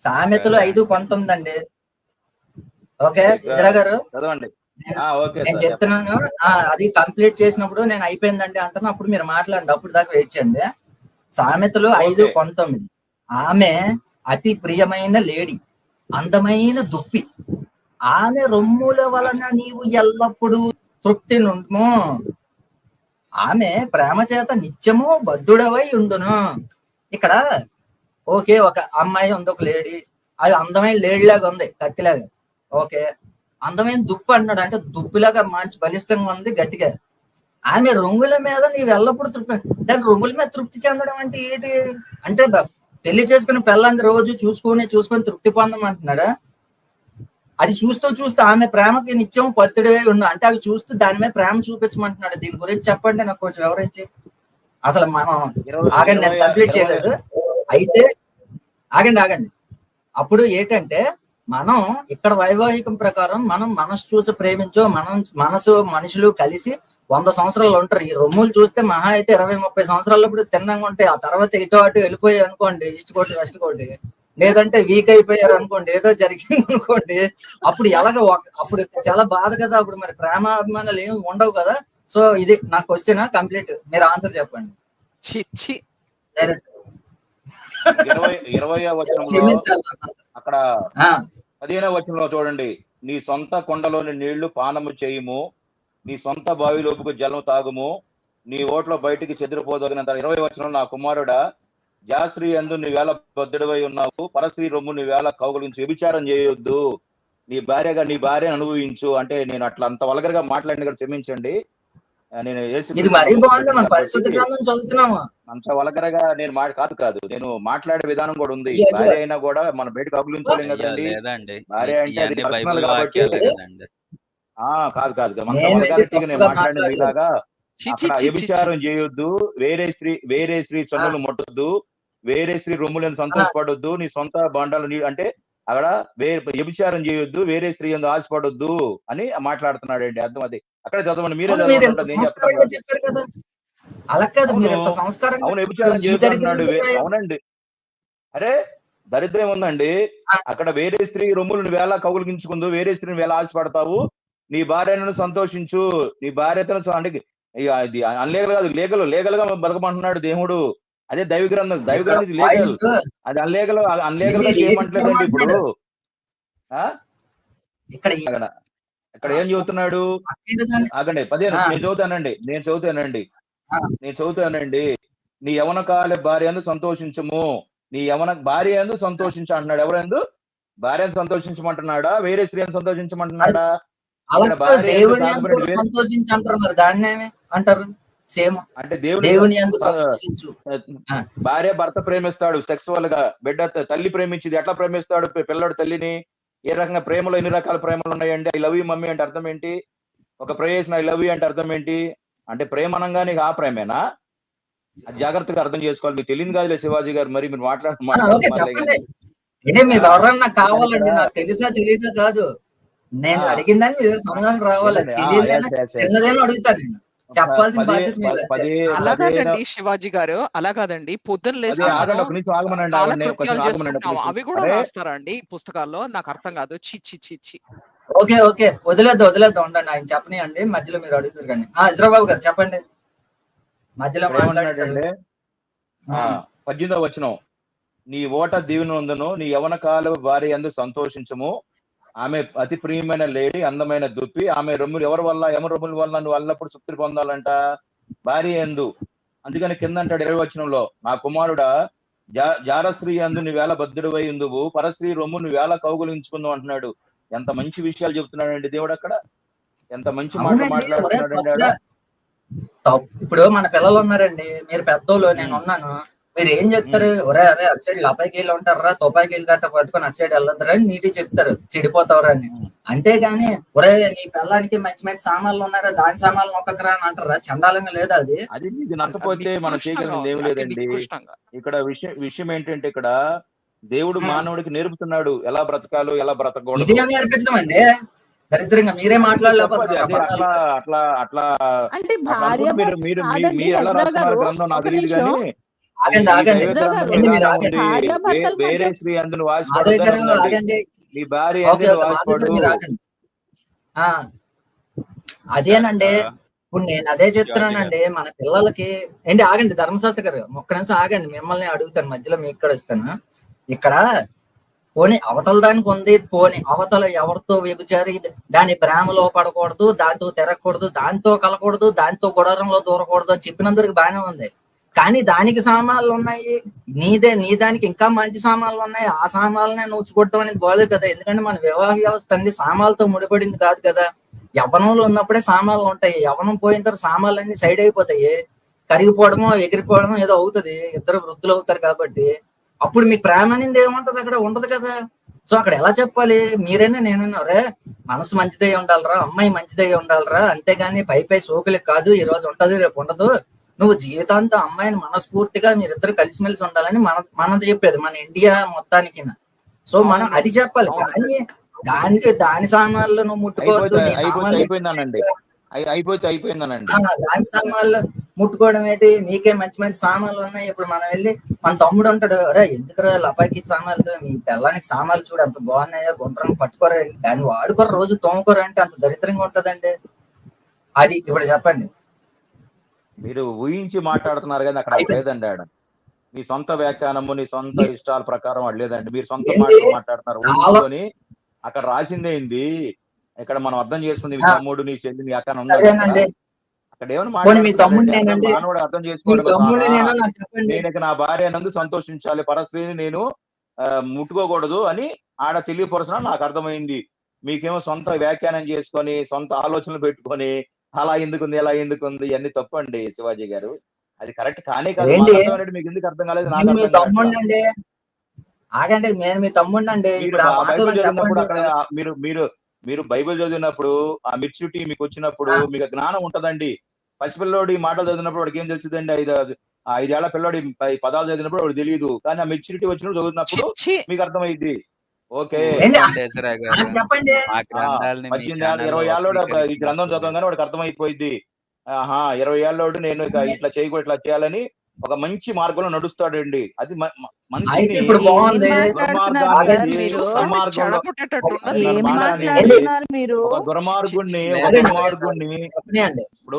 సామెతలు ఐదు పంతొమ్మిది అండి. ఓకే ఇందిరా గారు చదవండి. నేను చెప్తున్నాను. అది కంప్లీట్ చేసినప్పుడు నేను అయిపోయిందండి అంటాను అప్పుడు మీరు మాట్లాడండి. అప్పుడు దాకా వెయిట్ చేయండి. సామెతలు ఐదు. పంతొమ్మిది. ఆమె అతి ప్రియమైన లేడి అందమైన దుప్పి. ఆమె రొమ్ముల వలన నీవు ఎల్లప్పుడూ తృప్తి నుండుము. ఆమె ప్రేమ చేత నిత్యము బద్ధుడవై ఉండును. ఇక్కడ ఓకే ఒక అమ్మాయి ఉంది ఒక లేడీ. అది అందమైన లేడీలాగా ఉంది కత్తిలాగా ఓకే. అందమైన దుప్పు అంటున్నాడు. అంటే దుప్పిలాగా మంచి బలిష్టంగా ఉంది గట్టిగా. ఆమె రొంగుల మీద నీవు ఎల్లప్పుడు తృప్తి దాని రొంగుల మీద తృప్తి చెందడం అంటే ఏంటి? అంటే పెళ్ళి చేసుకుని పిల్లని రోజు చూసుకొని చూసుకొని తృప్తి పొందమంటున్నాడా అది చూస్తూ చూస్తూ ఆమె ప్రేమకి నిత్యం పత్తిడే ఉన్న అంటే అవి చూస్తూ దాని మీద ప్రేమ చూపించమంటున్నాడు. దీని గురించి చెప్పండి నాకు కొంచెం వివరించి. అసలు మనం ఆగండి నేను కంప్లీట్ చేయలేదు. అయితే ఆగండి ఆగండి. అప్పుడు ఏంటంటే మనం ఇక్కడ వైవాహికం ప్రకారం మనం మనసు చూసి ప్రేమించో మనం మనసు మనుషులు కలిసి వంద సంవత్సరాలు ఉంటారు. ఈ రొమ్ములు చూస్తే మహా అయితే ఇరవై ముప్పై సంవత్సరాలప్పుడు తిన్నంగా ఉంటాయి. ఆ తర్వాత ఇటు అటు వెళ్ళిపోయి అనుకోండి ఈస్ట్ కోటి వెస్ట్ కోటి. లేదంటే వీక్ అయిపోయారు అనుకోండి ఏదో జరిగింది అనుకోండి. అప్పుడు ఎలాగ అప్పుడు చాలా బాధ కదా. అప్పుడు మరి ప్రేమ అభిమానాలు ఏమి ఉండవు కదా. సో ఇది నా క్వశ్చన్ కంప్లీట్ మీరు ఆన్సర్ చెప్పండి. డైరెక్ట్ ఇరవై ఇరవై వచనంలో క్షమించాలి అక్కడ పదిహేనవ వచనంలో చూడండి. నీ సొంత కొండలోని నీళ్ళు పానము చేయుము. నీ సొంత బావిలోపుకు జలం తాగుము. నీ ఓట్లో బయటికి చెదిరిపోదగినంత ఇరవై వచనంలో నా కుమారుడా జాస్త్రీ ఎందు నీ వేళ బద్దుడివై ఉన్నావు. పరస్త్రీ రొమ్ము నీ వేళ కౌగులించి. వ్యభిచారం చేయొద్దు. నీ భార్యగా నీ భార్యను అనుభవించు. అంటే నేను అట్లా అంత వల్గర్గా మాట్లాడిన కూడా క్షమించండి. నేను యేసు ఇది మరీ బాగుంది మన పరిశుద్ధ గ్రంథం చదువుతున్నాము? అంత వలగరగా నేను మాట కాదు కాదు. నేను మాట్లాడే విధానం కూడా ఉంది. భార్య అయినా కూడా మన బయటకు అగులించలేం కదండి. భార్య అంటే అది కాబట్టి కదండి. ఆ కాదు కాదు మన నేను వల్గారిటీగా నేను మాట్లాడిన. ఇలాగా. వ్యభిచారం చేయొద్దు వేరే స్త్రీ వేరే స్త్రీ చొన్నలు ముట్టొద్దు వేరే స్త్రీ రొమ్ములను సంతోషపడొద్దు నీ సొంత బాండాలు నీ అంటే అక్కడ వేరే వ్యభిచారం చేయొద్దు వేరే స్త్రీ ఎందు ఆశపడొద్దు అని మాట్లాడుతున్నాడు అండి అర్థం అది. అక్కడ చదవండి మీరే చెప్పారు కదా. అలా కాదు మీరు. సంస్కారంగా? అవునండి. అరే దరిద్రం ఉందండి. అక్కడ వేరే స్త్రీ రొమ్ములను వేళ కౌగులించుకుందు వేరే స్త్రీని వేళ ఆశపడతావు నీ భార్యను సంతోషించు. నీ భార్యతో అంటే ఇక అది అన్లీగల్ కాదు లీగల్ లీగల్గా బతకమంటున్నాడు దేవుడు. అదే దైవ గ్రంథం. దైవ గ్రంథం ఇది లీగల్ అది అన్లీగల్ అన్లీగల్గా ఇది చేయమంటలేదండి ఇప్పుడు. ఆ? ఇక్కడ ఇక్కడ ఏం దాన్ని- ఆగండి పదిహేను ఆ. నేను చదువుతానండి నేను చదువుతానండి. నేను చదువుతానండి. నీ యవన కాల భార్య సంతోషించము. నీ యవన భార్య అందు సంతోషించు అంటున్నాడు. ఎవరందు? భార్యను సంతోషించమంటున్నాడా? వేరే స్త్రీని సంతోషించమంటున్నాడా? అంటారు? సేమ్. అంటే దేవుడు దేవుని. భార్య భర్త ప్రేమిస్తాడు సెక్సువల్గా. బిడ్డ తల్లి ప్రేమించింది. ఎట్లా ప్రేమిస్తాడు? పిల్లడు తల్లిని. ఏ రకంగా ప్రేమలో ఎన్ని రకాల ప్రేమలు ఉన్నాయండి? ఐ లవ్ యూ మమ్మీ అంటే అర్థం ఏంటి? ఒక ప్రేయసిన ఐ లవ్ యూ అంటే అర్థం ఏంటి? అంటే ప్రేమ అనగానే ఇక ఆ ప్రేమేనా? అది జాగ్రత్తగా అర్థం చేసుకోవాలి. మీకు తెలియదు కాదులే శివాజీ గారు మరి మీరు మాట్లాడ ఆ, ఓకే చెప్పండి. అంటే మీరు ఎవరన్నా కావాలండి? నాకు తెలుసా తెలియదా కాదు. నేను. అడిగిందని సమాధానం రావాలి. అడుగుతాను నేను చెప్పాల్సిన పది- బాధ్యత మీదే. పది- అలా పదిహేను- కాదండి శివాజీ గారు అలా కాదండి. పొద్దున్న అదే నిమిషం. అవి కూడా అరే, రాస్తారా అండి ఈ పుస్తకాల్లో? నాకు అర్థం కాదు. చి చి చి చి ఓకే ఓకే. వదిలేద్దాం వదిలేద్దాం ఉండండి. ఆయన చెప్పనియండి మధ్యలో మీరు అడుగుతారు కానీ. ఆ ఇజ్రాబాబు గారు చెప్పండి. మధ్యలో మాట్లాడండి పద్దెనిమిదవ వచనం. నీ ఓట దీవెన ఉందను నీ యవన కాల భార్య ఎందు సంతోషించము. ఆమె అతి ప్రియమైన లేడీ అందమైన దుప్పి ఆమె రొమ్ములు ఎవరి వల్ల ఎవరి రొమ్ముల వల్ల నువ్వు అల్లప్పుడు తృప్తి పొందాలంట? భార్య ఎందు. అందుకని కింద అంటాడు ఇరవై వచనంలో నా కుమారుడా జా జార స్త్రీ అందు నీ వేళ బద్ధుడివై ఉందువు పరస్త్రీ రొమ్ము నువ్వు వేళ కౌగులించుకుందావు అంటున్నాడు. ఎంత మంచి విషయాలు చెప్తున్నాడండి దేవుడు అక్కడ. ఎంత మంచి మాట తప్పు. ఇప్పుడు మన పిల్లలు ఉన్నారండి మీరు పెద్దోళ్ళు నేను ఉన్నాను. మీరు ఏం చెప్తారు? ఒరే అరే అటు సైడ్ లపాయికి వెళ్ళి ఉంటారా తుపాయికి వెళ్ళి గట్ట పట్టుకొని అటు సైడ్ వెళ్ళొద్దురా అని నీటి చెప్తారు. చెడిపోతావురా అని. అంతేగాని ఒరే నీ పిల్లానికి మంచి మంచి సామాన్లు ఉన్నారా దాని సామాన్లు నొక్కకరా అని అంటారా? చండాలంగా లేదా అది? అది ఇది నచ్చపోతే మనం చేయగలిగింది ఏమి లేదండి. ఇక్కడ విషయం విషయం ఏంటంటే ఇక్కడ దేవుడు. మానవుడికి నేర్పుతున్నాడు. ఎలా బ్రతకాలో ఎలా బ్రతకూడదు ఇది నేర్పించడం అండి దరిద్రంగా మీరే మాట్లాడలేకపోతే అట్లా అట్లా అట్లా మీరు మీరు మీరు ఎలా రాస్తున్నారు గారు, గ్రంథం నాకు తెలియదు. కానీ ఆగండి ఆగండి. వేరే స్త్రీ ఆగండి. భార్య అదేనండి. ఇప్పుడు నేను అదే చెప్తున్నానండి. మన పిల్లలకి ఏంటి ఆగండి. ధర్మశాస్త్ర గారు ఒక్క నిమిషం ఆగండి. మిమ్మల్ని అడుగుతాను. మధ్యలో మీకు కూడా ఇస్తాను. ఇక్కడ పోనీ అవతల దానికి ఉంది. పోనీ అవతల ఎవరితో వ్యభిచారి? దాని ప్రేమలో పడకూడదు. దాంతో తిరగకూడదు. దాంతో కలకూడదు. దాంతో గుడారంలో దూరకూడదు అని చెప్పినందుకు బాగానే ఉంది. కానీ దానికి సామాన్లు ఉన్నాయి. నీదే నీ దానికి ఇంకా మంచి సామాన్లు ఉన్నాయి. ఆ సామాన్లనే నువ్వు చూడటం అనేది బాగలేదు కదా. ఎందుకంటే మన వివాహ వ్యవస్థ అనేది సామాన్లతో ముడిపడింది కాదు కదా. యవ్వనంలో ఉన్నప్పుడే సామాన్లు ఉంటాయి. యవ్వనం పోయిన తర్వాత సామాన్లు అన్ని సైడ్ అయిపోతాయి. కరిగిపోవడమో ఎగిరిపోవడమో ఏదో అవుతుంది. ఇద్దరు వృద్ధులు అవుతారు కాబట్టి. అప్పుడు మీకు ప్రేమ అనేది ఏముంటది? అక్కడ ఉండదు కదా. సో అక్కడ ఎలా చెప్పాలి? మీరైనా నేనైనా రే మనసు మంచిదై ఉండాలిరా అమ్మాయి మంచిదై ఉండాలిరా అంతేగాని పై పై సోకులకి కాదు ఈ రోజు ఉంటది రేపు ఉండదు నువ్వు జీవితాంతం అమ్మాయిని మనస్ఫూర్తిగా మీరిద్దరు కలిసిమెలిసి ఉండాలని మన మనది చెప్పేది మన ఇండియా మొత్తానికి సో మనం అది చెప్పాలి. కానీ దానికి దాని సామాన్లు నువ్వు ముట్టుకోవద్దు అయిపోతే అయిపోయిందనండి. దాని సామాన్లు ముట్టుకోవడం ఏంటి? నీకే మంచి మంచి సామాన్లు ఉన్నాయి. ఇప్పుడు మనం వెళ్ళి మన తమ్ముడు ఉంటాడు అరే ఎందుకురా లపాకి సామాన్లతో? మీ పిల్లానికి సామాన్లు చూడు అంత బాగున్నాయో గుండ్రం పట్టుకోరా. దాన్ని వాడుకోరు రోజు తోముకోరా అంటే అంత దరిద్రంగా ఉంటదండి. అది ఇప్పుడు చెప్పండి. మీరు ఊహించి మాట్లాడుతున్నారు కదా అక్కడ. లేదండి ఆడ మీ సొంత వ్యాఖ్యానము నీ సొంత ఇష్టాల ప్రకారం అది లేదండి మీరు సొంత? మాటలు మాట్లాడుతున్నారు ఊహించుకొని అక్కడ రాసిందే ఏంది ఇక్కడ మనం అర్థం చేసుకుంది మీ. తమ్ముడు నీ చెల్లి నీ కదా. అక్కడ ఏమైనా పోనీ మీ తమ్ముడు మాట్లాడుతున్నారండి? నేనండి. అక్కడ మానవుడు అర్థం కదా. నేను నా భార్య నందు సంతోషించాలి పరస్త్రీని నేను ముట్టుకోకూడదు అని ఆడ తెలియపరచడం నాకు అర్థమైంది మీకేమో సొంత వ్యాఖ్యానం చేసుకొని సొంత ఆలోచనలు పెట్టుకొని అలా ఎందుకుంది ఎలా ఎందుకుంది ఇవన్నీ తప్పండి శివాజీ గారు. అది కరెక్ట్ కానే కాదు? మాకు ఎందుకు అర్థం కాలేదు? నాకు ఆగండి నేను మీ మీరు మీరు మీరు మీరు బైబిల్ చదివినప్పుడు ఆ మెచ్యూరిటీ మీకు వచ్చినప్పుడు. మీకు జ్ఞానం ఉంటదండి. పసిపిల్లోడి మాటలు చదివినప్పుడు వాడికి ఏం తెలుస్తుందండి ఐదు ఆ ఐదేళ్ళ పిల్లోడి ప- పదాలు చదివినప్పుడు వాడు తెలియదు కానీ ఆ మెచ్యూరిటీ వచ్చినప్పుడు చదువుతున్నప్పుడు మీకు అర్థమైంది ఓకే. చెప్పండి. ఛానల్లో ఇరవై ఏళ్ళోడు ఈ వక్రీకరించినప్పుడు గ్రంథం చదవగానే వాడికి అర్థమైపోయింది ఆహా ఇరవై ఏళ్ళోడు నేను ఇక ఇట్లా చేయకూడదు ఇట్లా చేయాలని ఒక మంచి మార్గంలో నడుస్తాడండి. అది ఇప్పుడు బాగుంది. దుర్మార్గుణ్ణి దుర్మార్గుణ్ణి ఇప్పుడు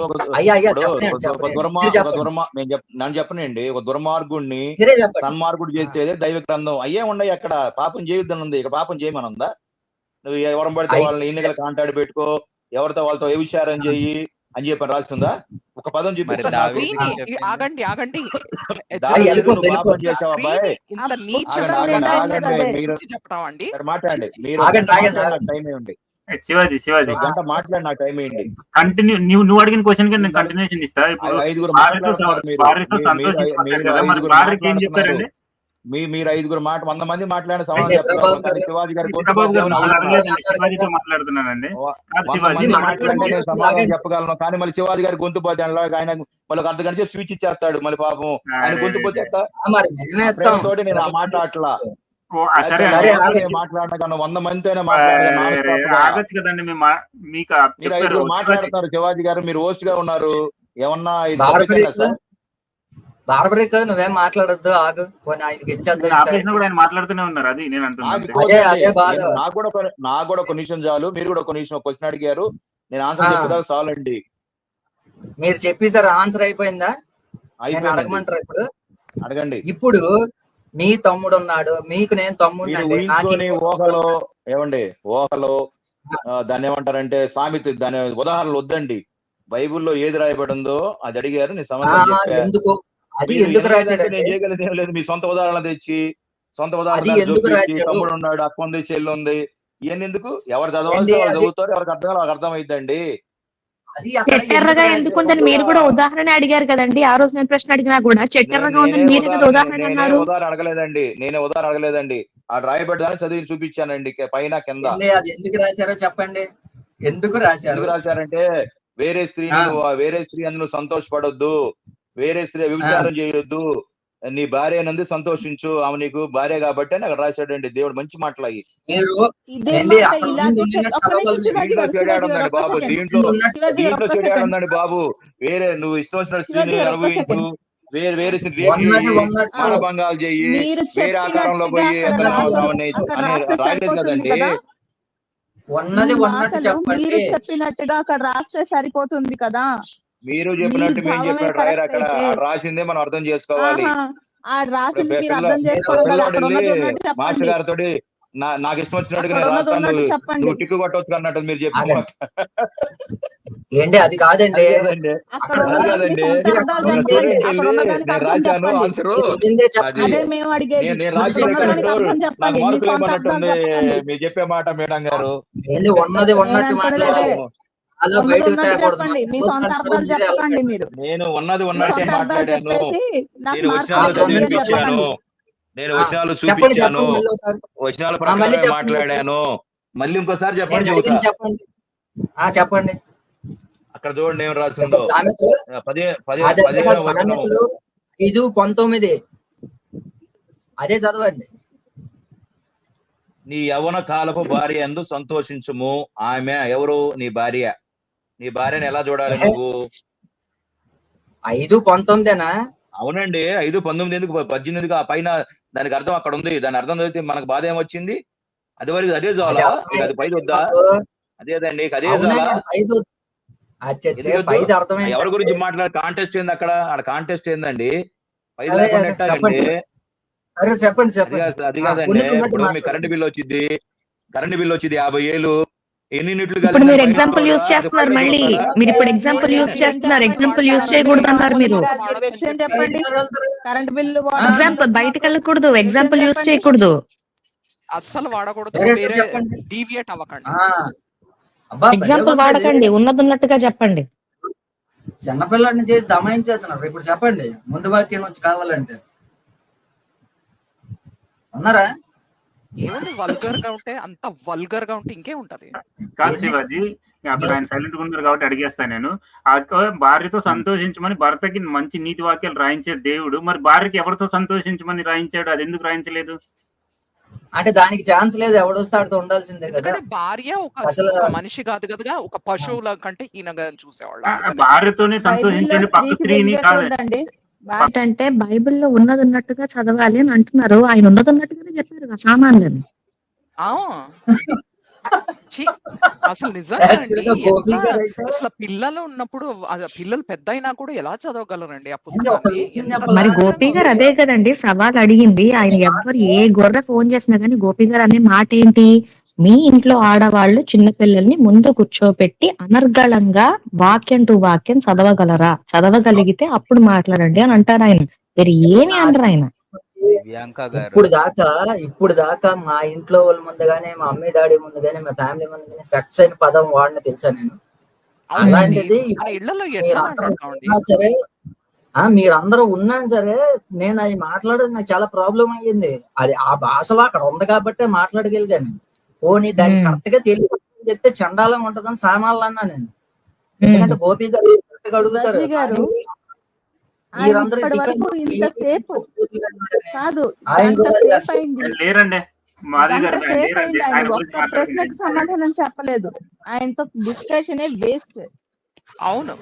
నన్ను చెప్పనండి. ఒక దుర్మార్గుణ్ణి సన్మార్గుడు చేసేదే దైవ గ్రంథం. అయ్యే ఉన్నాయి అక్కడ. పాపం చేయొద్దని ఉంది ఇక్కడ పాపం చేయమని ఉందా నువ్వు ఎవరం పడితే వాళ్ళని ఎన్నికల కాంటాక్ట్ పెట్టుకో. ఎవరితో వాళ్ళతో ఏ విచారం చెయ్యి? అని చెప్పి రాస్తుందా ఒక పదం చెప్పింది. ఆగండి ఆగండి. చెప్పడం. మాట్లాడండి. మీరు ఆగండి, ఆగండి, మాట్లాడి ఆగండి. నాకు టైం ఇవ్వండి శివాజీ శివాజీ. గంట మాట్లాడి నాకు టైం ఇవ్వండి. కంటిన్యూ నువ్వు నువ్వు అడిగిన క్వశ్చన్కి నేను కంటిన్యూషన్ ఇస్తా. ఇప్పుడు భార్యకి ఏం. చెప్పారండి? మీ మీరు ఐదుగురు మాట వంద మంది మాట్లాడిన సమాధానం శివాజీ గారి సమాధానం. చెప్పగలను. కానీ మళ్ళీ శివాజీ గారి గొంతు పోతే ఆయన మళ్ళీ ఒక అర్ధ గంట సేపు స్విచ్ ఇచ్చేస్తాడు మళ్ళీ పాపం. ఆయన గొంతు పోతే నేను ఆ మాట అట్లా. ఓ, ఆ, సరే సరే, అండి. ఆగండి. నేను మాట్లాడిన వంద మందితో అరే, మాట్లాడాలి ఆగొచ్చు కదండి మీ మా- మీకు ఆ మీరు ఐదుగురు శివాజీ. మాట్లాడుతున్నారు శివాజీ గారు మీరు హోస్ట్గా ఉన్నారు. ఏమన్నా ఇది బార్బరిక్ నువ్వేం మాట్లాడొద్దు ఆగు. పోనీ ఆయనకి ఇచ్చేద్దాం ఆయన మాట్లాడుతూనే ఉన్నారు అది నేను అంటున్నాను అంతే. అదే, అదే బాధ. నేను- నాకు కూడా ఒక నాకు కూడా ఒక నిమిషం చాలు. మీరు కూడా ఒక నిమిషం క్వశ్చన్ అడిగారు. నేను ఆన్సర్ చాలు అండి మీరు చెప్పేసారు ఆన్సర్ అయిపోయిందా? నేను అడగమంటారా ఇప్పుడు? అడగండి. ఇప్పుడు మీ తమ్ముడు ఉన్నాడు మీకు నేను తమ్ముడు ఊహలో ఏమండి? ఊహలో ఆ, దాన్ని ఏమంటారంటే సామెత దాని ఉదాహరణలు వద్దండి. బైబిల్లో ఏది రాయబడిందో అది అడిగారు నేను ఆ, సమాధానం. ఎందుకు? అది ఎందుకు రాశాడంటే చేయగలిగింది లేదు మీ సొంత ఉదాహరణ తెచ్చి సొంత ఉదాహరణ? తమ్ముడు ఉన్నాడు అక్క ఉంది చెల్లి ఉంది ఇవన్నీ ఎందుకు? ఎవరు అది? చదువుతారు ఎవరికి అర్థం వాళ్ళకి అక్కడ చెట్టెర్రగా ఎందుకు? ఉందని మీరు కూడా ఉదాహరణ అడిగారు కదండి. ఆ రోజు నేను ప్రశ్న అడిగినా కూడా చెట్టెర్రగా ఉందని మీరే కదా ఉదాహరణ- ఉదాహరణ నేనే అన్నారు? ఉదాహరణ అడగలేదండి. నేనే ఉదాహరణ అడగలేదండి. ఆ రాయబడ్డాన్ని చదివి చూపించానండి పైన కింద. అది ఎందుకు రాశారో చెప్పండి. ఎందుకు రాశారు? ఎందుకు రాశారంటే వేరే స్త్రీని ఆ. నువ్వు వేరే స్త్రీ అందు నువ్వు సంతోషపడొద్దు. వేరే స్త్రీ వ్యభిచారం చేయొద్దు నీ భార్య నందు సంతోషించు ఆమె నీకు భార్య కాబట్టి అని అక్కడ రాశాడండి దేవుడు. మంచి మాటలు అయ్యి బాబు. దీంట్లో ఉన్నట్టు శివాజీ గారు, దీంట్లో ఒక్క చెడు సెకండ్. ఉందండి బాబు వేరే నువ్వు ఇష్టం వచ్చిన స్త్రీని అనుభవించు. వేరే వేరే మానభంగాలు చెయ్యి వేరే ఆకారంలో పోయి రాయలేదు కదండి. కదా ఉన్నది చెప్పినట్టుగా అక్కడ రాస్తే సరిపోతుంది కదా? మీరు చెప్పినట్టు మేము చెప్పినట్టు రాయరు అక్కడ రాసిందే మనం అర్థం చేసుకోవాలి. మాస్టర్ గారితో నాకు ఇష్టం వచ్చినట్టుగా నేను రాస్తాను. నువ్వు టిక్కు కొట్టవచ్చు అన్నట్టు మీరు చెప్పి. అదే. ఏంటి? అది కాదండి. నేను రాశాను. ఆన్సర్ నేను రాసిన నాకు మార్కులు మీరు చెప్పే మాట మేడం గారు. ఉన్నది ఉన్నట్టు నేను మాట్లాడాలి. అలా ఉన్నది బయటకు ఉన్నట్టు తేకూడదు. చెప్పండి. మీ సొంత అర్థాలు చెప్పకండి మీరు. నేను ఉన్నది ఉన్నట్టే మాట్లాడాను. నేను చెప్పకండి నేను చెప్పండి చూపించాను. ప్రకారమే చెప్పండి. మాట్లాడాను. మళ్ళీ ఇంకోసారి చెప్పండి చెప్పండి. ఆ చెప్పండి. అక్కడ చూడండి ఏం రాసిందో. సామెతలు. ఐదు పంతొమ్మిది. అదే చదవండి. నీ యవన కాలపు భార్య ఎందు సంతోషించుము. ఆమె ఎవరు? నీ భార్య. నీ భార్యను ఎలా చూడాలి నువ్వు? ఐదు పంతొమ్మిదేనా? అవునండి ఐదు పంతొమ్మిది ఎందుకు? పద్దెనిమిది ఆ పైన దానికి అర్థం అక్కడ ఉంది. దాని అర్థం చదివితే మనకు బాధ ఏమొచ్చింది? అది వరకు అదే అది చాలా అది పైది వద్దా. అదేదండి అదే చాలా ఎవరి గురించి మాట్లాడే కాంటెస్ట్ ఏంది అక్కడ? ఆడ కాంటెస్ట్ ఏందండి? పైది చెప్పండి. అది కాదండి. ఇప్పుడు మీ. కరెంట్ బిల్ వచ్చింది కరెంట్ బిల్ వచ్చింది యాభై ఏళ్ళు. ఇప్పుడు మీరు ఎగ్జాంపుల్ యూస్ చేస్తున్నారు మళ్ళీ? మీరు ఇప్పుడు ఎగ్జాంపుల్ యూస్ చేస్తున్నారు. ఎగ్జాంపుల్ యూస్ చేయకూడదు అన్నారు మీరు. కరెంట్ బిల్లు ఎగ్జాంపుల్ బయటకు వెళ్ళకూడదు. ఎగ్జాంపుల్ యూస్ చేయకూడదు. అస్సలు వాడకూడదు. డీవియేట్ అవ్వకండి. ఎగ్జాంపుల్. వాడకండి. ఉన్నది ఉన్నట్టుగా చెప్పండి. చిన్నపిల్లాడిని చేసి దమాయించేస్తున్నారు. ఇప్పుడు చెప్పండి. ముందు వాక్యం నుంచి కావాలంటే. ఉన్నారా? ఏముంది వల్గర్గా ఉంటే అంత వల్గర్గా ఉంటే ఇంకే ఉంటది. కాదు శివాజీ అప్పుడు ఆయన సైలెంట్గా ఉన్నారు కాబట్టి అడిగేస్తాను నేను. భార్యతో సంతోషించమని భర్తకి మంచి నీతి వాక్యాలు రాయించే దేవుడు మరి భార్యకి ఎవరితో సంతోషించమని రాయించాడు? అది ఎందుకు రాయించలేదు? అంటే దానికి ఛాన్స్ లేదు ఎవడొస్తే ఆడితో ఉండాల్సిందే కదా. భార్య ఒక మనిషి కాదు కదా ఒక పశువుల కంటే హీనగా చూసేవాళ్ళు భార్యతోనే సంతోషించండి పక్క స్త్రీని కాదు. వద్దండి ఏంటంటే బైబిల్లో ఉన్నది ఉన్నట్టుగా చదవాలి అని అంటున్నారు. ఆయన ఉన్నది ఉన్నట్టుగానే చెప్పారు కదా సామాన్యులని. అసలు నిజంగా అండి, అసలు పిల్లలు ఉన్నప్పుడు ఆ పిల్లలు పెద్ద అయినా కూడా ఎలా చదవగలరండి ఆ అంటే చెప్పాలా? మరి గోపి గారు అదే కదండి సవాల్ అడిగింది ఆయన ఎవ్వరు ఏ గొర్రె ఫోన్ చేసినా గానీ గోపి గారు అనే మాట ఏంటి మీ ఇంట్లో ఆడవాళ్ళు చిన్న పిల్లల్ని ముందు కూర్చోపెట్టి అనర్గళంగా వాక్యం టు వాక్యం చదవగలరా? చదవగలిగితే అప్పుడు మాట్లాడండి అని అంటారు ఆయన. మీరు ఏమి అనరు ఆయన ఇప్పుడు దాకా ఇప్పుడు దాకా మా ఇంట్లో వాళ్ళ ముందు గానీ మా మమ్మీ డాడీ ముందు గానీ మా ఫ్యామిలీ ముందు గానీ సెక్స్ అయిన పదం వాడిన తెలుసా నేను. అలాంటిది సరే ఆ మీరందరూ ఉన్నా సరే నేను అవి మాట్లాడడం నాకు చాలా ప్రాబ్లం అయ్యింది. అది ఆ భాషలో అక్కడ ఉంది కాబట్టే మాట్లాడగలిగాను పోనీ దాన్ని. కరెక్ట్గా తెలియదు చెప్తే చండాలం ఉంటదని సామాన్లు అన్నా నేను. ఎందుకంటే గోపి గారు అడుగుతారు. కాదు ప్రశ్నకి సమాధానం చెప్పలేదు. ఆయనతో డిస్కషన్ వేస్ట్ అవును.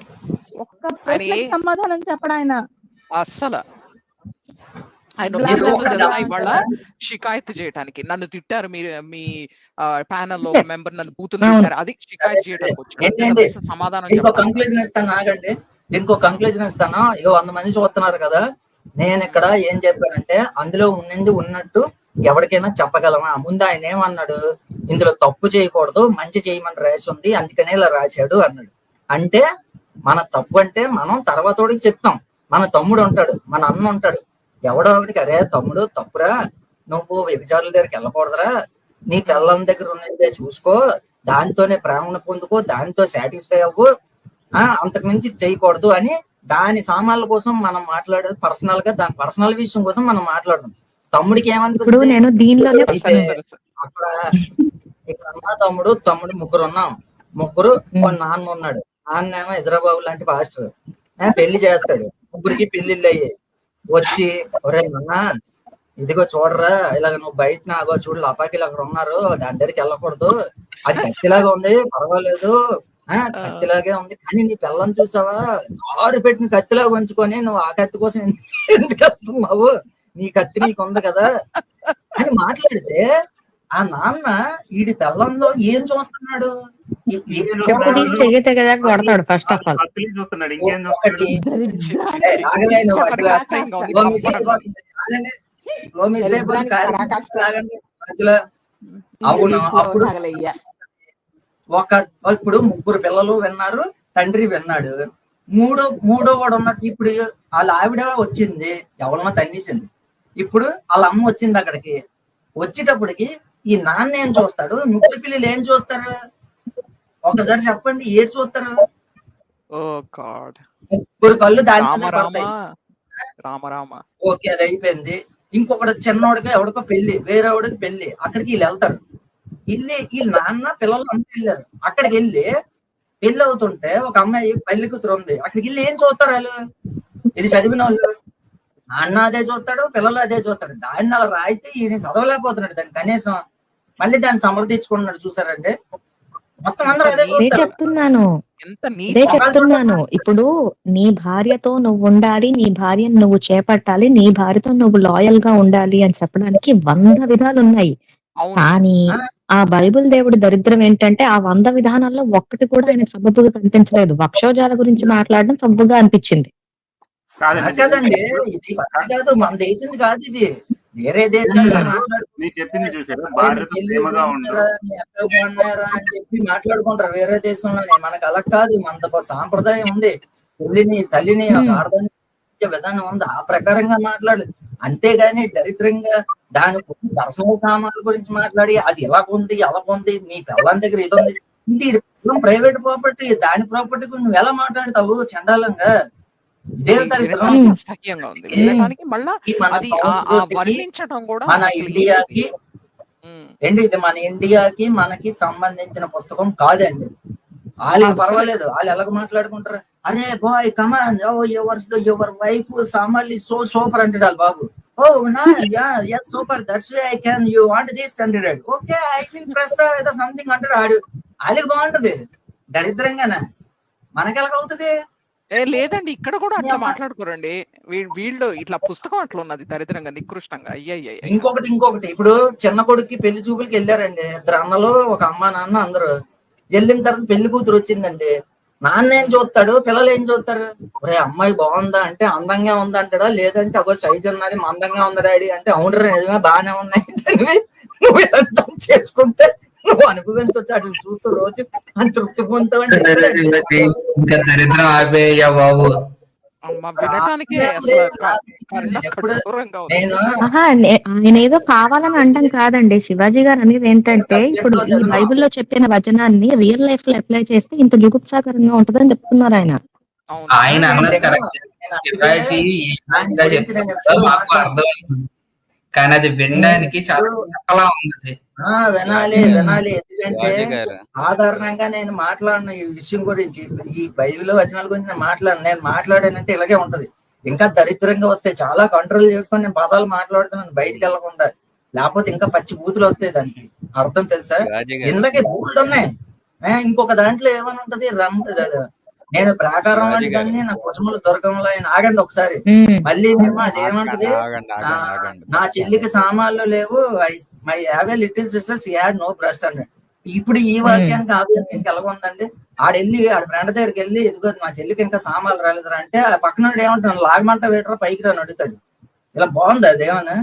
ఒక్క ప్రశ్నకి సమాధానం చెప్పడు ఆయన. అస్సలు ఆయన ఇవాళ షికాయత్ చేయడానికి నన్ను తిట్టారు మీరు మీ ప్యానల్లో మెంబర్ నన్ను బూతులు. తిట్టారు. అది షికాయత్ చేయడానికి సమాధానం దీనికి ఒక చెప్పాలి. కంక్లూజన్ ఇస్తాను ఆగండి. దీనికి ఒక కంక్లూజన్ ఇస్తాను. ఇక వంద మంది చూస్తున్నారు కదా నేను ఇక్కడ ఏం చెప్పానంటే అందులో ఉన్నది ఉన్నట్టు ఎవరికైనా చెప్పగలమా? ముందు ఆయన ఏమన్నాడు? ఇందులో తప్పు చేయకూడదు మంచి చేయమని రాసి ఉంది అందుకనే ఇలా రాశాడు అన్నాడు. అంటే మన తప్పు అంటే మనం తర్వాతోడికి చెప్తాం. మన తమ్ముడు ఉంటాడు మన అన్న ఉంటాడు. ఎవడో ఒకటికి అరే తమ్ముడు తప్పురా. నువ్వు వ్యభిచారుల దగ్గరికి వెళ్ళకూడదురా. నీ పిల్లల దగ్గర ఉన్నదే చూసుకో. దాంతోనే ప్రేమను పొందుకో. దాంతో సాటిస్ఫై అవ్వు. ఆ అంతకు మించి చేయకూడదు అని దాని సామాన్ల కోసం మనం మాట్లాడేది పర్సనల్గా దాని పర్సనల్ విషయం కోసం మనం మాట్లాడడం. తమ్ముడికి ఏమనిపిస్తుంది? నేను దీనిలోనే. అక్కడ ఇక్కడ అన్న తమ్ముడు తమ్ముడు ముగ్గురు ఉన్నాం ముగ్గురు నాన్న ఉన్నాడు. నాన్న ఏమో హైదరాబాబు లాంటి పాస్టర్ ఆ, పెళ్ళి చేస్తాడు. ముగ్గురికి పెళ్ళిళ్ళు అయ్యాయి. వచ్చి ఒరే నాన్న ఇదిగో చూడరా ఇలాగ నువ్వు బయట నాగో చూడు లపాకి అక్కడ ఉన్నారు దాని దగ్గరికి వెళ్ళకూడదు. అది కత్తిలాగా ఉంది పర్వాలేదు. ఆ కత్తిలాగే ఉంది కానీ నీ పిల్లని చూసావా? ఆరు పెట్టిన కత్తిలాగా ఉంచుకొని నువ్వు ఆ కత్తి కోసం ఎందుకు- ఎందుకు వెళ్తున్నావు? నీ కత్తి నీకు ఉంది కదా. అని మాట్లాడితే ఆ నాన్న వీడి పిల్లంలో ఏం చూస్తున్నాడు? కొడతాడు ఫస్ట్ ఆఫ్ ఆల్ అవును, అప్పుడు. ఒక ఇప్పుడు ముగ్గురు పిల్లలు విన్నారు తండ్రి విన్నాడు. మూడో మూడో వాడు ఉన్నట్టు ఇప్పుడు వాళ్ళ ఆవిడ వచ్చింది ఎవరన్నా తన్నేసింది. ఇప్పుడు వాళ్ళ అమ్మ వచ్చింది అక్కడికి. వచ్చేటప్పటికి ఈ నాన్న ఏం చూస్తాడు? ముగ్గురు పిల్లలు ఏం చూస్తారు? ఒకసారి చెప్పండి ఏడు చూస్తారు? ముగ్గురు కళ్ళు దాని ఓకే అది అయిపోయింది. ఇంకొకటి చిన్నోడికి ఎవడికో పెళ్ళి వేరే వాడికి పెళ్ళి అక్కడికి వీళ్ళు వెళ్తారు. వెళ్ళి వీళ్ళ నాన్న పిల్లలు అంతా వెళ్ళారు. అక్కడికి వెళ్ళి పెళ్ళి అవుతుంటే ఒక అమ్మాయి పెళ్ళి కూతురు ఉంది. అక్కడికి వెళ్ళి ఏం చూస్తారు వాళ్ళు? ఇది చదివిన వాళ్ళు. నాన్న అదే చూస్తాడు పిల్లలు అదే చూస్తాడు దాన్ని అలా రాయితే ఈయన చదవలేకపోతున్నాడు దాన్ని కనీసం. మళ్ళీ దాన్ని సమర్థించుకున్నాడు చూసారంటే మొత్తం అందరూ అదే చెప్తున్నాను. అదే నీట్ చెప్తున్నాను. ఇప్పుడు నీ భార్యతో నువ్వు ఉండాలి నీ భార్యను నువ్వు చేపట్టాలి నీ భార్యతో నువ్వు లాయల్గా ఉండాలి అని చెప్పడానికి వంద విధాలు ఉన్నాయి కానీ ఆ బైబిల్ దేవుడి దరిద్రం ఏంటంటే ఆ వంద విధానాల్లో ఒక్కటి కూడా ఆయన సబబుగా కనిపించలేదు. వక్షోజాల గురించి మాట్లాడడం సబబుగా అనిపించింది. కాదండి ఇది కాదు మన దేశం కాదు ఇది. వేరే దేశాల్లో బాగున్నారా అని చెప్పి మాట్లాడుకుంటారు వేరే దేశంలోనే. మనకు అలా కాదు మన సాంప్రదాయం ఉంది. తల్లిని తల్లిని. ఆడదాన్ని విధానం ఉంది. ఆ ప్రకారంగా మాట్లాడు. అంతేగాని దరిద్రంగా దాని పర్సనల్ సామాన్ల గురించి మాట్లాడి అది ఎలా ఉంది ఎలా ఉంది నీ పిల్లని దగ్గర ఇది ఉంది. ఇది ప్రైవేట్ ప్రాపర్టీ దాని ప్రాపర్టీ గురించి నువ్వు ఎలా మాట్లాడతావు చండాలంగా? ఉంది. వినడానికి మళ్ళా మన అది వర్ణించడం కూడా ఇండియాకి ఏంటి ఇది? మన ఇండియాకి మనకి సంబంధించిన పుస్తకం కాదండి. వాళ్ళకి పర్వాలేదు. వాళ్ళు ఎలాగ మాట్లాడుకుంటారు? అరే boy come on oh your your wife సామాల్ so super అంటాడు వాళ్ళ బాబు. ఓ నా yeah yeah super that's way I can you want this అంటాడు ఓకే ఐ విల్ ప్రెస్ ఏదో సంథింగ్ అంటాడు ఆడు. వాళ్ళకి బాగుంటది. దరిద్రంగానే? మనకి ఎలాగవుతుంది ఏ లేదండి ఇక్కడ కూడా అట్లా? మాట్లాడుకోరండి వీళ్ళు ఇట్లా పుస్తకం అట్లా ఉన్నది దరిద్రంగా నికృష్టంగా అయ్యయ్య ఇంకొకటి ఇంకొకటి ఇప్పుడు చిన్న కొడుక్కి పెళ్ళి చూపులకి వెళ్ళారండి ఇద్దరు అన్నలు ఒక అమ్మ నాన్న అందరూ వెళ్ళిన తర్వాత పెళ్ళి కూతురు వచ్చిందండి నాన్న ఏం చూస్తాడు పిల్లలు ఏం చూస్తారు ఒరే అమ్మాయి బాగుందా అంటే అందంగా ఉందా అంటాడా లేదంటే ఒక సైజ్ ఉన్నది మందంగా ఉంది డాడీ అంటే అవును రా, నిజమే బాగానే ఉన్నాయి నువ్వు అర్థం చేసుకుంటే నువ్వు అనుభవించవచ్చు అట్లా చూస్తూ రోజు అని తృప్తి పొందుతావంటే ఇంకా దరిద్రం ఆపేయ్యా బాబు. నేను ఏదో కావాలని అంటాం కాదండి. శివాజీ గారు అనేది ఏంటంటే ఇప్పుడు ఈ బైబిల్లో చెప్పిన వచనాన్ని రియల్ లైఫ్లో అప్లై చేస్తే ఇంత జుగుప్సాకరంగా ఉంటదని చెప్తున్నారు ఆయన. అవును. ఆయన అన్నది నేను- కరెక్ట్. శివాజీ కానీ అది వినడానికి చాలా చక్కలా ఉంది ఆ వినాలి వినాలి. ఎందుకంటే సాధారణంగా నేను మాట్లాడిన ఈ విషయం గురించి. ఈ బైబిల్ వచనాల గురించి నేను మాట్లాడను. నేను మాట్లాడానంటే ఇలాగే ఉంటది. ఇంకా దరిద్రంగా వస్తాయి చాలా కంట్రోల్ చేసుకొని నేను పదాలు మాట్లాడుతున్నాను బయటికి వెళ్ళకుండా. లేకపోతే ఇంకా పచ్చి బూతులు వస్తాయి దానికి. అర్థం తెలుసా? ఇందుకే బూతులు ఉన్నాయి. ఇంకొక దాంట్లో ఏమని ఉంటది? రమ్ నేను ప్రాకారం వంటి. దాన్ని నా కుటుంబంలో దొరకంలో ఆయన ఆగండి ఒకసారి. మళ్ళీ ఏమో అదేమంటది? నా చెల్లికి సామాన్లు లేవు. My have a little sisters had no breast అన్నాడు. ఇప్పుడు ఈ వాక్యానికి ఆ వాక్యానికి ఎలా ఉందండి? ఆడెళ్ళి ఆడ ఫ్రెండ్ దగ్గరికి వెళ్ళి ఇదిగో మా చెల్లికి ఇంకా సామాన్లు రాలేదురా అంటే ఆ పక్కన ఏమంటాడు? లాగమంట వేటరా పైకి రాని అడుగుతాడు. ఇలా బాగుంది అదేమన్నా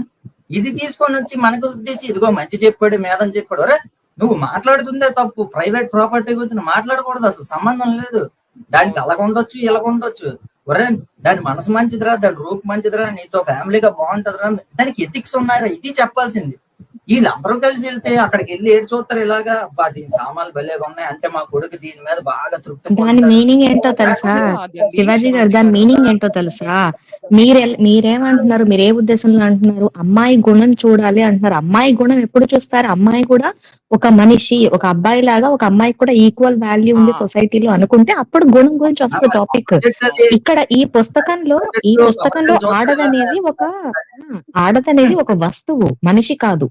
ఇది తీసుకొని వచ్చి మనకు ఉద్దేశి ఇదిగో మంచి చెప్పాడు మేదని చెప్పాడు. అరే నువ్వు మాట్లాడుతుందే తప్పు. ప్రైవేట్ ప్రాపర్టీ గురించి మాట్లాడకూడదు అసలు సంబంధం లేదు. దానికి అలాగ ఉండొచ్చు ఇలాగ ఉండొచ్చు. ఒరే దాని మనసు మంచిదిరా దాని రూప్ మంచిదిరా నీతో ఫ్యామిలీగా బాగుంటదిరా. దానికి ఎథిక్స్ ఉన్నారా ఇది చెప్పాల్సింది. వీళ్ళందరూ కలిసి వెళ్తే అక్కడికి వెళ్ళి ఏడు చూస్తారు ఇలాగా అబ్బా దీని సామాన్లు భలేగా ఉన్నాయి. అంటే మా కొడుకు దీని మీద బాగా తృప్తి దాని. మీనింగ్ ఏంటో తెలుసా? శివాజీ గారు దాని మీనింగ్ ఏంటో తెలుసా? మీరే మీరేమంటున్నారు? మీరు ఏ ఉద్దేశంలో అంటున్నారు? అమ్మాయి గుణం చూడాలి అంటున్నారు. అమ్మాయి గుణం ఎప్పుడు చూస్తారు? అమ్మాయి కూడా ఒక మనిషి ఒక అబ్బాయి లాగా ఒక అమ్మాయికి కూడా ఈక్వల్ వాల్యూ ఉంది. సొసైటీలో అనుకుంటే అప్పుడు గుణం గురించి వస్తుంది టాపిక్ ఇక్కడ ఈ పుస్తకంలో ఈ పుస్తకంలో ఆడదనేది ఒక ఆడదనేది ఒక వస్తువు మనిషి కాదు.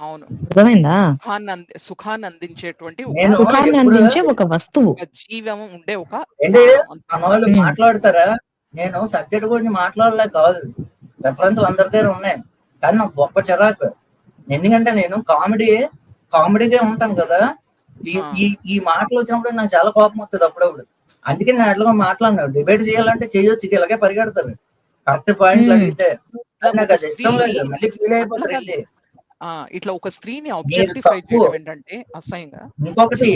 అవును. అర్థమైందా? సుఖాన్ని సుఖాన్ని అందించేటువంటి సుఖాన్ని అందించే ఒక వస్తువు. జీవం ఉండే ఒక. మాట్లాడతారా? నేను సబ్జెక్ట్ గురించి మాట్లాడలే కాదు. రెఫరెన్స్ అందరి దగ్గర ఉన్నాయి. కానీ నాకు గొప్ప చిరాకు. ఎందుకంటే నేను కామెడీ కామెడీగా ఉంటాను కదా. ఈ. ఈ మాటలు వచ్చినప్పుడు నాకు చాలా కోపం వస్తుంది అప్పుడప్పుడు. అందుకే నేను అట్లా మాట్లాడినాడు డిబేట్ చేయాలంటే చేయొచ్చు. ఇలాగే పరిగెడతారు. కరెక్ట్ పాయింట్లు. అడిగితే. నాకు అది ఇష్టం లేదు. మళ్ళీ ఫీల్ అయిపోతారు వెళ్ళి ఇట్లా ఒక స్త్రీని ఆబ్జెక్టిఫై. చేయడం ఏంటంటే అసహ్యంగా. ఇంకొకటి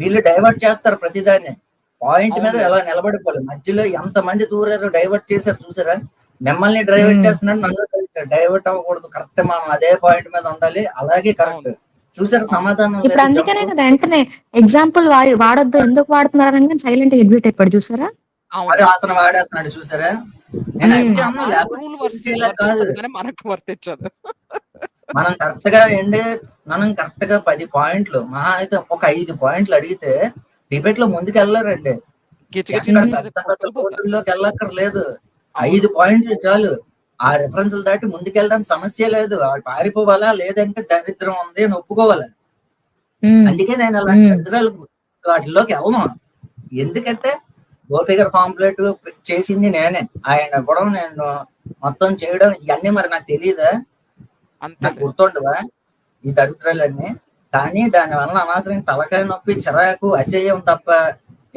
వీళ్ళు డైవర్ట్ చేస్తారు ప్రతిదాన్ని. పాయింట్ మీద. ఎలా నిలబడిపోవాలి? మధ్యలో ఎంత మంది దూరారు డైవర్ట్ చేశారు చూసారా? మిమ్మల్ని డైవర్ట్ మ్మ్. చేస్తున్నారు నన్ను డైవర్ట్ అవ్వకూడదు. కరెక్ట్ మనం అదే పాయింట్ మీద ఉండాలి. అలాగే కరెక్ట్. చూసారు సమాధానం ఇప్పుడు అందుకనే. కదా వెంటనే ఎగ్జాంపుల్ వాడొద్దు. ఎందుకు వాడుతున్నారని సైలెంట్ ఎగ్జిట్ అయిపోయాడు. చూసారా? అతను వాడేస్తున్నాడు. చూసారా? నేను రూల్ చేయలేక కాదు. మనకు వర్తించదు మనం కరెక్ట్గా ఏంటి? మనం కరెక్ట్గా పది పాయింట్లు మహా అయితే ఒక ఐదు పాయింట్లు అడిగితే డిబేట్లో ముందుకు వెళ్ళారండి కోర్టుల్లోకి వెళ్ళక్కర్లేదు. ఐదు పాయింట్లు చాలు. ఆ రిఫరెన్స్లు దాటి ముందుకెళ్ళడానికి సమస్య లేదు. వాళ్ళు పారిపోవాలా లేదంటే దరిద్రం ఉంది అని ఒప్పుకోవాలి? అందుకే నేను అలాంటి. దరిద్రాలు వాటిలోకి వెళ్ళను. ఎందుకంటే గోపి గారు పాంప్లెట్ చేసింది నేనే. ఆయన కూడా నేను మొత్తం చేయడం ఇవన్నీ మరి నాకు తెలియదా అంత నాకు గుర్తుండవా? ఈ దరిద్రాలన్నీ. కానీ దాని వల్ల అనవసరం తలకాయ నొప్పి చిరాకు అసహ్యం తప్ప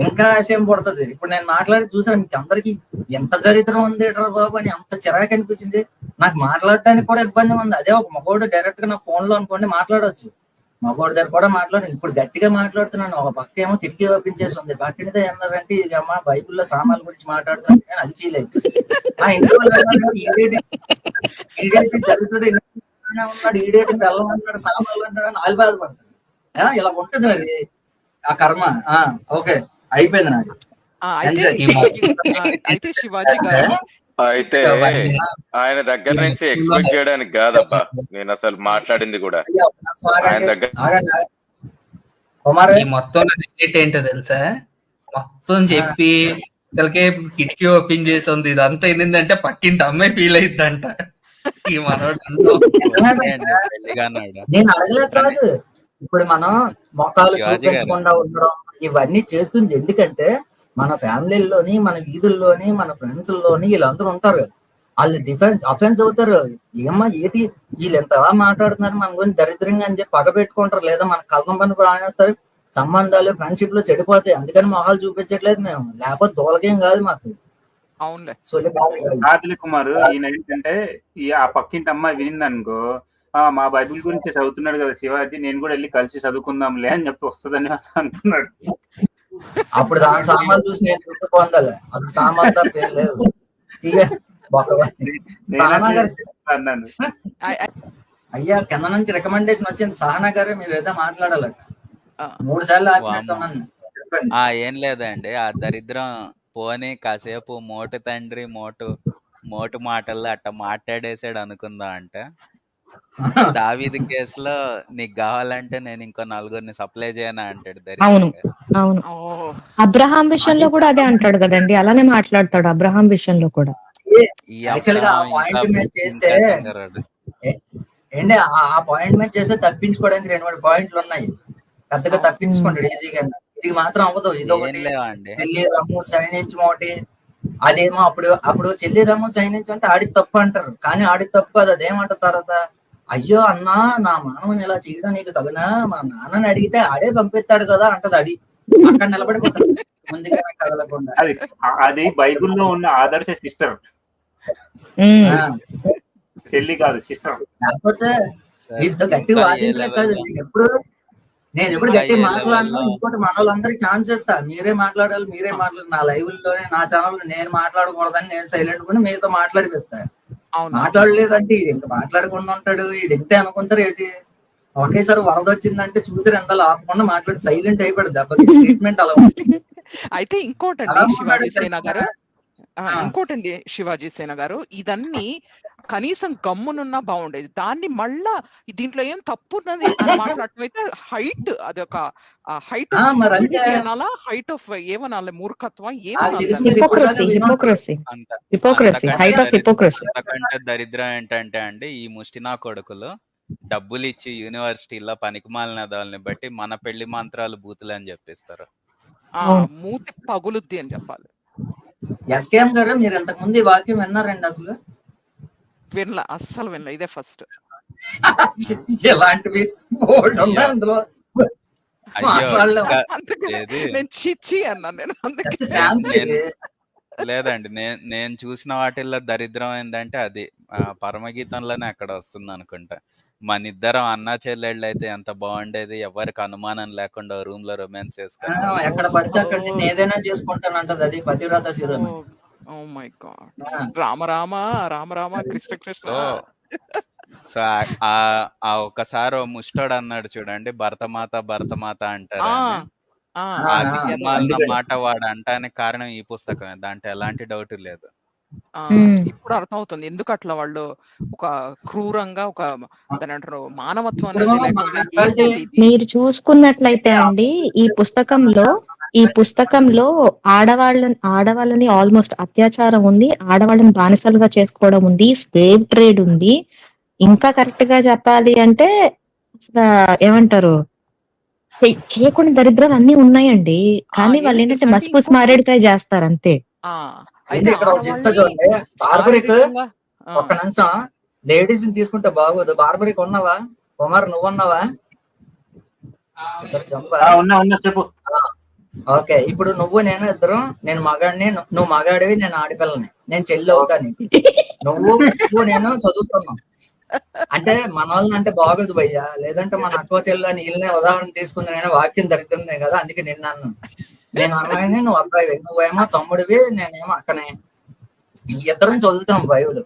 ఇంకా అసహ్యం పడుతుంది. ఇప్పుడు నేను మాట్లాడి చూసాను మీకు అందరికి ఎంత దరిద్రం ఉంది బాబు అని అంత చిరాకు అనిపించింది. నాకు మాట్లాడటానికి కూడా ఇబ్బంది ఉంది. అదే ఒక మగోడు డైరెక్ట్గా నా ఫోన్లో అనుకోండి మాట్లాడవచ్చు మగోడు దగ్గర కూడా మాట్లాడు ఇప్పుడు గట్టిగా మాట్లాడుతున్నాను. ఒక పక్క ఏమో కిటికీ ఓపెన్ చేసి ఉంది. పక్కనిదే ఏమన్నారంటే ఇది అమ్మా బైబుల్లో సామాన్ల గురించి మాట్లాడుతున్నాను. అది ఫీల్ అయింది ఆ ఇంట్లో వాళ్ళు ఇలా ఉన్నాడు ఈడేంటి బెల్లం అంటాడు సామాన్లు అంటాడు అని వాళ్ళు బాధపడతారు ఆ, ఇలా ఉంటుంది మరి ఆ కర్మ. ఆ ఓకే అయిపోయింది నాది ఆ, అయితే శివాజీ గారు. ఆయన దగ్గర నుంచి ఎక్స్పెక్ట్ చేయడానికి కాదబ్బా. నేను అసలు మాట్లాడింది కూడా. ఆయన దగ్గర. కుమార్. మొత్తం రిలేట్ ఏంటో తెలుసా? మొత్తం చెప్పి అసలుకే కిటికీ ఓపెన్ చేసి ఉంది. ఇదంతా ఏంటంటే పక్కింటి అమ్మాయి ఫీల్ మనోడు పెళ్ళిగానాడు నేను అడగలే కాదు. ఇప్పుడు మనం మొక్కలు. చూపించకుండా ఉండడం ఇవన్నీ చేస్తుంది. ఎందుకంటే మన ఫ్యామిలీలోని మన వీధుల్లోని మన ఫ్రెండ్స్లోని వీళ్ళందరూ ఉంటారు. వాళ్ళు డిఫెన్స్ అఫెన్స్ అవుతారు. ఏమ్మా ఏంటి? వీళ్ళు ఎంత ఎలా మాట్లాడుతున్నారు? మన గురించి దరిద్రంగా అని చెప్పి పగ పెట్టుకుంటారు లేదా మన కథం పని ప్రాణేస్తారు సంబంధాలు ఫ్రెండ్షిప్లో చెడిపోతాయి. అందుకని మొహాలు చూపించట్లేదు మేము. లేకపోతే దోలకేం కాదు మాకు. అవునులే. కాదులే కుమార్ ఈయన ఏంటంటే ఆ పక్కింటి అమ్మాయి వినింది అనుకో ఆ మా బైబిల్ గురించి చదువుతున్నాడు కదా శివాజీ నేను కూడా వెళ్ళి కలిసి చదువుకుందాంలే అని చెప్పి వస్తుందని అనుకున్నాడు అప్పుడు దాని సామాన్లు చూసి నేను తృప్తి పొందాలి. సామాన్ తప్ప లేదు అయ్యా కింద నుంచి రికమెండేషన్ వచ్చింది. సహనా గారు మీరు ఏదో మాట్లాడాలట. ఆ. మూడు సార్లు ఆపినట్టున్నాను చెప్పండి. ఆ ఏం లేదండి. ఆ దరిద్రం పోనీ కాసేపు మోటు తండ్రి మోటు మోటు మాటల్లో అట్ట మాట్లాడేసాడు అనుకుందాం అంటే. దావీది కేసులో నీకు కావాలంటే నేను ఇంకో నలుగురిని సప్లై చేయనా అంటాడు అవును. అవును. అబ్రహాం విషయంలో కూడా అదే అంటాడు కదండి. అలానే మాట్లాడతాడు అబ్రహాం విషయంలో కూడా. ఏంటి ఆ- ఆ పాయింట్ మీద చేస్తే తప్పించుకోవడానికి రెండు మూడు పాయింట్లు ఉన్నాయి. పెద్దగా తప్పించుకుంటాడు ఈజీగా ఇది మాత్రం అవ్వదు. ఇదొకటి లేవండి. చెల్లి రమ్ము ఒకటి. అదేమో అప్పుడు అప్పుడు చెల్లి రమ్ము సైనించు అంటే ఆడి తప్పు అంటారు. కానీ ఆడి తప్పు అది అదేమంటారు తర్వాత? అయ్యో అన్నా నా మానవుని ఇలా చేయడం నీకు తగునా? మా నాన్నని అడిగితే ఆడే పంపిస్తాడు కదా అంటది అది. అక్కడ నిలబడిపోతాడు. ముందుగా కదలకుండా అది అది బైబిల్లో ఉన్న ఆదర్శ సిస్టర్. చెల్లి కాదు సిస్టర్. కాదు? నేను ఎప్పుడు నేను ఎప్పుడు గట్టి మాట్లాడను? ఇంకోటి మన వాళ్ళందరికి ఛాన్స్ ఇస్తా. మీరే మాట్లాడాలి మీరే మాట్లాడాలి. నా లైవ్లోనే నా ఛానల్ నేను మాట్లాడకూడదని నేను సైలెంట్ కొని మీతో మాట్లాడిపిస్తా. అవును. మాట్లాడలేదంటే ఇంకా మాట్లాడకుండా ఉంటాడు ఈడు ఇంతే అనుకుంటారు ఏంటి? ఒకేసారి వరద వచ్చిందంటే చూసారు ఎంత ఆపకుండా మాట్లాడి సైలెంట్ అయిపోయాడు దెబ్బకి ట్రీట్మెంట్ అలా. అయితే ఇంకోటండి శివాజీ సేన గారు. ఇంకోటండి శివాజీ సేన గారు. ఇదన్నీ కనీసం గమ్మునున్నా బాగుండేది. దాన్ని మళ్ళా దీంట్లో ఏం తప్పు ఉన్నది అని మాట్లాడటం హైట్ హైట్ ఆ, మరి అంతే. అనాలా? హైట్ ఆఫ్ ఏమనాలి? మూర్ఖత్వం ఏమనాలి? దాన్ని? హైట్ ఆఫ్ దరిద్రం- ఏంటంటే అండి ఈ ముష్టినా కొడుకులు డబ్బులు ఇచ్చి యూనివర్సిటీలో పనికిమాలిన వాళ్ళని బట్టి మన పెళ్ళి మంత్రాలు బూతులు అని చెప్పిస్తారు. మూతి పగులుద్ది అని చెప్పాలి. ఎస్కేఎం గారు మీరు ఇంతకు ముందు ఈ వాక్యం విన్నారండి అసలు? వినలా అస్సలు వినలా ఇదే ఫస్ట్ ఇలాంటివి అందులో? ఏది? నేను చిచ్చి అన్నాను నేను అందుకే. లేదండి నేను నేను చూసిన వాటిల్లో దరిద్రం ఏంటంటే అది. పరమగీతంలోనే అక్కడ వస్తుంది అనుకుంటా. మన ఇద్దరం అన్నా చెల్లెళ్ళు అయితే ఎంత బాగుండేది ఎవరికి అనుమానం లేకుండా రూమ్లో రొమాన్స్ ఆ, చేసుకుని ఎక్కడ పడితే అక్కడ నేను ఏదైనా చేసుకుంటానంటది అది పతివ్రత శిరోమణి. ఓ my God. Rama Rama Rama Rama Krishna Krishna. So ఆ- ఓ ముష్టోడు అన్నాడు చూడండి భరతమాత భరతమాత అంటారు. మాట వాడు అంటానికి కారణం ఈ పుస్తకమే దాంట్లో ఎలాంటి డౌట్ లేదు. ఇప్పుడు అర్థమవుతుంది. ఎందుకు అట్లా వాళ్ళు ఒక క్రూరంగా ఒక దాని అంటారు మానవత్వం అనేది? మీరు చూసుకున్నట్లయితే అండి ఈ పుస్తకంలో ఈ పుస్తకంలో ఆడవాళ్ళని ఆడవాళ్ళని ఆల్మోస్ట్ అత్యాచారం ఉంది ఆడవాళ్ళని బానిసలుగా చేసుకోవడం ఉంది స్లేవ్ ట్రేడ్ ఉంది. ఇంకా కరెక్ట్గా చెప్పాలి అంటే అసలు ఏమంటారు? చే- చేయకుండా దరిద్రాలు అన్ని ఉన్నాయండి. కానీ వాళ్ళు ఏంటి ఏంటంటే? మసిపూసి మారేడుకాయ చేస్తారు అంతే అయితే ఇక్కడ చూడండి. బార్బరిక్ నిమిషం. లేడీస్ని తీసుకుంటే బాగోదు. బార్బరిక్ ఉన్నావా? కుమార్ నువ్వు ఉన్నావా ఇద్దరు చంపా. ఆ, ఉన్నా ఉన్నా చెప్పు. ఓకే ఇప్పుడు నువ్వు నేను ఇద్దరం నేను మగాడిని నువ్వు మగాడివి నేను ఆడపిల్లని. నేను చెల్లి అవుతాను. నువ్వు నువ్వు నేను చదువుతున్నాం. అంటే మన వాళ్ళని అంటే బాగోదు భయ్యా. లేదంటే మన అక్క చెల్లు అని వీళ్ళనే ఉదాహరణ తీసుకుంది నేను వాక్యం దరిద్రమే కదా అందుకే నిన్న. అన్నాను నేను అమ్మాయిని నువ్వు అబ్బాయి నువ్వేమో తమ్ముడివి నేనేమో అక్కనే. ఇద్దరం చదువుతాం బైబుల్.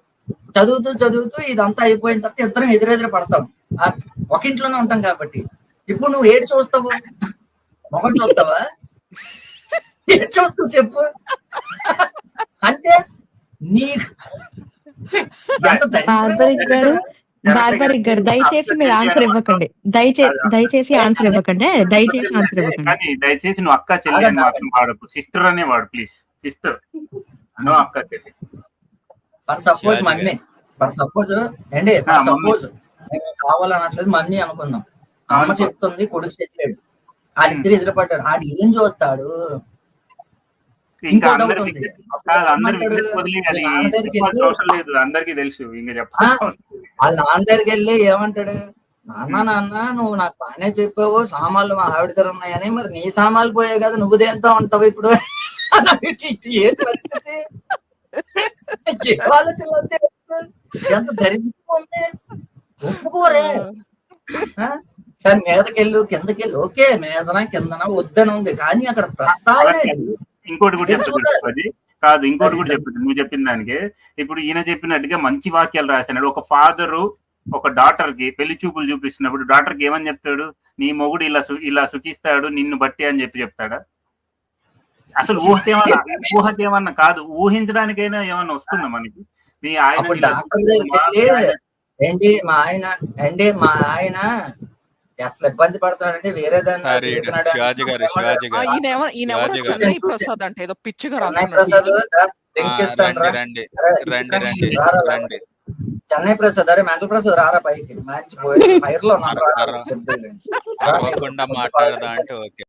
చదువుతూ చదువుతూ ఇదంతా అయిపోయిన తర్వాత ఇద్దరం ఎదురెదురు పడతాం. ఒక ఇంట్లోనే ఉంటాం కాబట్టి. ఇప్పుడు నువ్వు ఏడు చూస్తావు? మొహం చూస్తావా? ఏడు చూస్తావు చెప్పు? అంటే నీ బార్బరిక్ గారు దయచేసి మీరు ఆన్సర్ ఇవ్వకండి. దయచేసి దయచేసి ఆన్సర్ ఇవ్వకండి. దయచేసి ఆన్సర్ ఇవ్వకండి. కానీ దయచేసి నువ్వు అక్క చెల్లి అని మాత్రం వాడకు. సిస్టర్ అనే వాడు ప్లీజ్ సిస్టర్ నువ్వు అక్క చెల్లి. For suppose mummy. For suppose ఏంటి? ఆ, ఫర్. సపోజ్ కావాలనట్లేదు మమ్మీ అనుకుందాం. అమ్మ. చెప్తుంది కొడుకు చెప్పాడు. వాళ్ళిద్దరు ఎదురుపడ్డాడు ఆడు ఏం చూస్తాడు? ఇంకా అందరికి వాళ్ళ నాన్న దగ్గరికి వెళ్ళి- అవసరం లేదు. అందరికి తెలుసు. ఇంకా ఆ? చెప్పాలి వాళ్ళ నాన్న దగ్గరికి వెళ్ళి ఏమంటాడు? నాన్న నాన్న నువ్వు నాకు బాగానే చెప్పావు. సామాన్లు మా ఆవిడ దగ్గర ఉన్నాయని. మరి నీ సామాన్లు పోయాయి కదా. నువ్వు దేంతో ఉంటావు ఇప్పుడు? పరిస్థితి? ఏ వస్తే ఎంత దరిద్రం ఉంది. ఒప్పుకోరే? కానీ మీదకెళ్ళు కిందకెళ్ళు. ఓకే మీదన కిందన వద్దన ఉంది కానీ అక్కడ ప్రస్తావన? ఇంకోటి కూడా చెప్తుంది కాదు ఇంకోటి కూడా చెప్తుంది నువ్వు చెప్పిన దానికి. ఇప్పుడు ఈయన చెప్పినట్టుగా మంచి వాక్యాలు రాశాడు. ఒక ఫాదరు ఒక డాటర్కి పెళ్ళి చూపులు చూపిస్తున్నప్పుడు డాక్టర్కి ఏమని చెప్తాడు? నీ మొగుడు ఇలా ఇలా సుఖిస్తాడు నిన్ను బట్టి అని చెప్పి చెప్తాడా? అసలు ఊహకేమన్నా ఊహకేమన్నా కాదు. ఊహించడానికైనా ఏమన్నా వస్తుందా మనకి? మీ ఆయన ఏంటి మా ఆయన ఏంటి మా ఆయన అసలు ఇబ్బంది పడతాడంటే వేరే దాన్ని ప్రసాద్ అంటే ఏదో పిచ్చిగా చెన్నై ప్రసాద్ చెన్నై అరే మెంటల్ ప్రసాద్ రారా పైకి? మంచి పోయి లో మాట్లాడదా అంటే ఓకే.